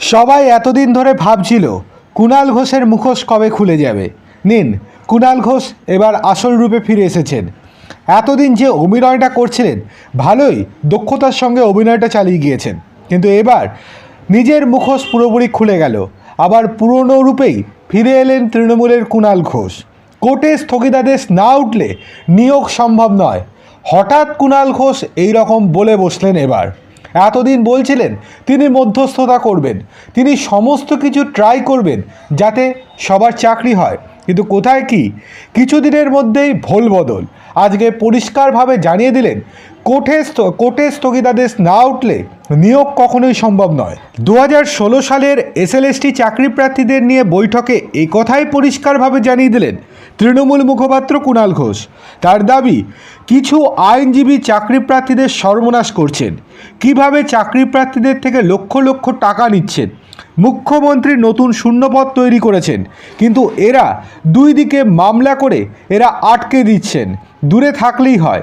সবাই এতদিন ধরে ভাবছিল কুণাল ঘোষের মুখোশ কবে খুলে যাবে। নিন কুণাল ঘোষ এবার আসল রূপে ফিরে এসেছেন। এতদিন যে অভিনয়টা করছিলেন, ভালোই দক্ষতার সঙ্গে অভিনয়টা চালিয়ে গিয়েছেন। কিন্তু এবার নিজের মুখোশ পুরোপুরি খুলে গেল। আবার পুরনো রূপেই ফিরে এলেন তৃণমূলের কুণাল ঘোষ। কোর্টে স্থগিতাদেশ না উঠলে নিয়োগ সম্ভব নয়। হঠাৎ কুণাল ঘোষ এই রকম বলে বসলেন এবার। এতদিন বলছিলেন, তিনি মধ্যস্থতা করবেন। তিনি সমস্ত কিছু ট্রাই করবেন যাতে সবার চাকরি হয়। কিন্তু কোথায় কি? কিছুদিনের মধ্যেই ভোল বদল। আজকে পরিষ্কারভাবে জানিয়ে দিলেন কোর্টে কোর্টে স্থগিতাদেশ না উঠলে নিয়োগ কখনোই সম্ভব নয়। দু সালের এসএলএসটি চাকরি প্রার্থীদের নিয়ে বৈঠকে এই কথাই পরিষ্কারভাবে জানিয়ে দিলেন তৃণমূল মুখপাত্র কুণাল ঘোষ। তার দাবি, কিছু আইনজীবী চাকরি প্রার্থীদের সর্বনাশ করছেন। কীভাবে চাকরি প্রার্থীদের থেকে লক্ষ লক্ষ টাকা নিচ্ছেন? মুখ্যমন্ত্রী নতুন শূন্যপদ তৈরি করেছেন, কিন্তু এরা দুই দিকে মামলা করে এরা আটকে দিচ্ছেন। দূরে থাকলেই হয়।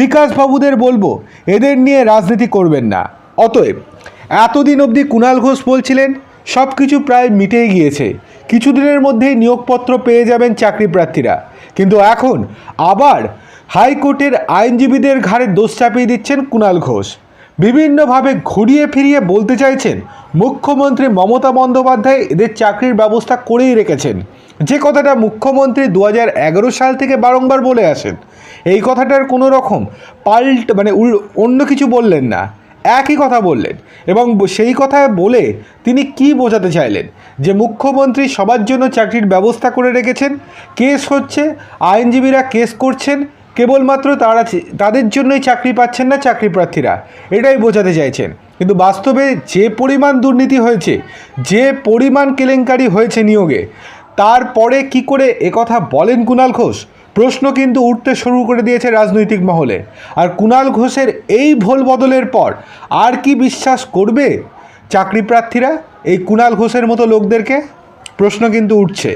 বিকাশবাবুদের বলব, এদের নিয়ে রাজনীতি করবেন না। অতএব এতদিন অবধি কুণাল ঘোষ বলছিলেন সব কিছু প্রায় মিটেই গিয়েছে। কিছুদিনের মধ্যেই নিয়োগপত্র পেয়ে যাবেন চাকরি প্রার্থীরা। কিন্তু এখন আবার হাইকোর্টের আইনজীবীদের ঘাড়ে দোষ চাপিয়ে দিচ্ছেন কুণাল ঘোষ। বিভিন্নভাবে ঘুরিয়ে ফিরিয়ে বলতে চাইছেন মুখ্যমন্ত্রী মমতা বন্দ্যোপাধ্যায় এদের চাকরির ব্যবস্থা করেই রেখেছেন। যে কথাটা মুখ্যমন্ত্রী দু হাজার এগারো সাল থেকে বারংবার বলে আসেন, এই কথাটার কোনো রকম পাল্ট মানে অন্য কিছু বললেন না। একই কথা বললেন এবং সেই কথা বলে তিনি কি বোঝাতে চাইলেন? যে মুখ্যমন্ত্রী সবার জন্য চাকরির ব্যবস্থা করে রেখেছেন, কেস হচ্ছে, আইনজীবীরা কেস করছেন, কেবলমাত্র তারা তাদের জন্যই চাকরি পাচ্ছেন না চাকরি প্রার্থীরা। এটাই বোঝাতে চাইছেন। কিন্তু বাস্তবে যে পরিমাণ দুর্নীতি হয়েছে, যে পরিমাণ কেলেঙ্কারি হয়েছে নিয়োগে, তারপরে কি করে একথা বলেন কুণাল ঘোষ? প্রশ্ন কিন্তু উঠতে শুরু করে দিয়েছে রাজনৈতিক মহলে। আর কুণাল ঘোষের এই ভোল বদলের পর আর কি বিশ্বাস করবে চাকরি প্রার্থীরা এই কুণাল ঘোষের মতো লোকদেরকে? প্রশ্ন কিন্তু উঠছে।